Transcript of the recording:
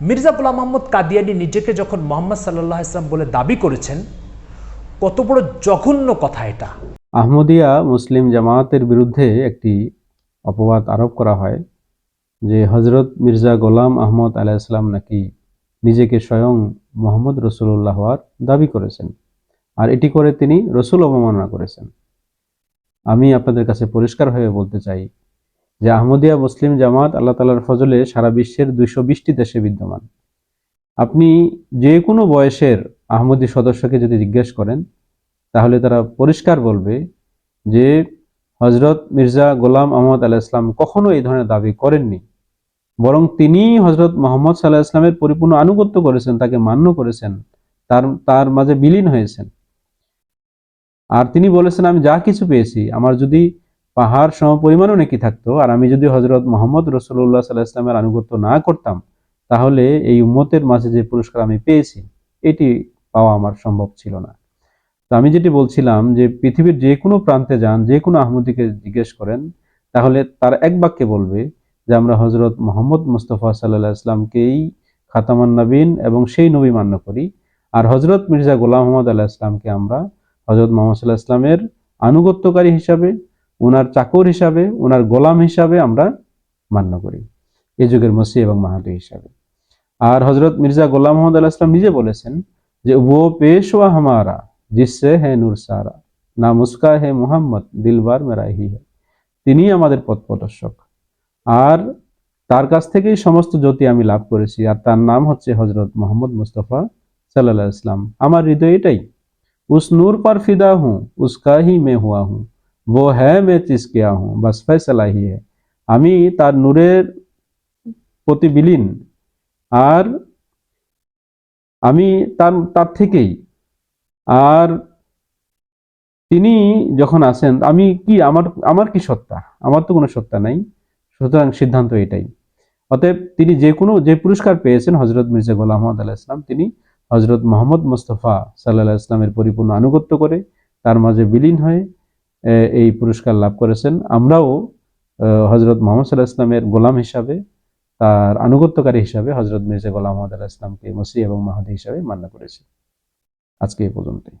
মির্জা গোলাম মোহাম্মদ কাদিয়ানি নিজেকে যখন মোহাম্মদ সাল্লাহ ইসলাম বলে দাবি করেছেন, কত বড় জঘন্য কথা এটা। আহমদিয়া মুসলিম জামায়াতের বিরুদ্ধে একটি অপবাদ আরোপ করা হয় যে হজরত মির্জা গোলাম আহমদ আলাইসলাম নাকি নিজেকে স্বয়ং মোহাম্মদ রসুল্লাহ হওয়ার দাবি করেছেন। আর এটি করে তিনি রসুল অবমাননা করেছেন। আমি আপনাদের কাছে পরিষ্কার হয়ে বলতে চাই যে আহমদিয়া মুসলিম জামাত আল্লাহ তালার ফজলে সারা বিশ্বের দুইশো বিশটি দেশে বিদ্যমান। আপনি যে কোনো বয়সের আহমদী সদস্যকে যদি জিজ্ঞেস করেন, তাহলে তারা পরিষ্কার বলবে যে হজরত মির্জা গোলাম আহমদ আলাহ ইসলাম কখনো এই ধরনের দাবি করেননি। বরং তিনি হজরত মোহাম্মদ সাল্লাহ ইসলামের পরিপূর্ণ আনুগত্য করেছেন, তাকে মান্য করেছেন, তার তার মাঝে বিলীন হয়েছেন। আর তিনি বলেছেন, আমি যা কিছু পেয়েছি, আমার যদি পাহাড় সম পরিমাণও নাকি থাকতো। আর আমি যদি হজরত মোহাম্মদ রসুল্লাহ সাল্লাহ ইসলামের আনুগত্য না করতাম, তাহলে এই উম্মতের মাঝে যে পুরস্কার আমি পেয়েছি, এটি পাওয়া আমার সম্ভব ছিল না। তো আমি যেটি বলছিলাম যে পৃথিবীর যে কোনো প্রান্তে যান, যে কোনো আহমদিকে জিজ্ঞেস করেন, তাহলে তার এক বাক্যে বলবে যে আমরা হজরত মোহাম্মদ মুস্তফা সাল্লাহ ইসলামকেই খাতামান নবীন এবং সেই নবী মান্য করি। আর হজরত মির্জা গোলাম মোহাম্মদ আল্লাহ ইসলামকে আমরা হজরত মোহাম্মদ সাল্লাহ ইসলামের আনুগত্যকারী হিসাবে ওনার চাকর হিসাবে, ওনার গোলাম হিসাবে আমরা মান্য করি। এ যুগের মসি এবং মাহাতি হিসাবে। আর হজরত মির্জা গোলাম মোহাম্মদ আল্লাহ ইসলাম নিজে বলেছেন যে ও পেশওয়া হামারা জিসে হে নূর সারা, না মুস্কা হে মুহাম্মদ, দিলবার মেরা হি হে। তিনি আমাদের পথ প্রদর্শক। আর তার কাছ থেকেই সমস্ত জ্যোতি আমি লাভ করেছি। আর তার নাম হচ্ছে হজরত মোহাম্মদ মুস্তফা সাল্লাহ ইসলাম আমার হৃদয় এটাই, উস নূর পার ফিদা হুঁ উস্কাহি মে হুয়া হুঁ। वो है मैं চিস কিয়া हूँ বাস ফয়সালা হি है আমি তার নূরের প্রতি বিলীন আর আমি তার তার থেকেই আর তিনি যখন আসেন আমি কি আমার আমার কি সত্তা আমার তো কোনো সত্তা নাই সুতরাং সিদ্ধান্ত এটাই অতএব তিনি যে কোনো যে পুরস্কার পেয়েছেন হজরত মির্জা গোলাম মোহাম্মদ আল্লাহ ইসলাম তিনি হজরত মোহাম্মদ মুস্তফা সাল্লাহ ইসলামের পরিপূর্ণ আনুগত্য করে তার মাঝে বিলীন হয়ে আহ, এই পুরস্কার লাভ করেছেন। আমরাও হজরত মোহাম্মদ সাল্লাহ ইসলামের গোলাম হিসাবে, তার আনুগত্যকারী হিসাবে হজরত মির্জা গোলাম মোহাম্মদ আল্লাহ ইসলামকে মসি এবং মাহাদি হিসাবে মান্য করেছি। আজকে এই পর্যন্তই।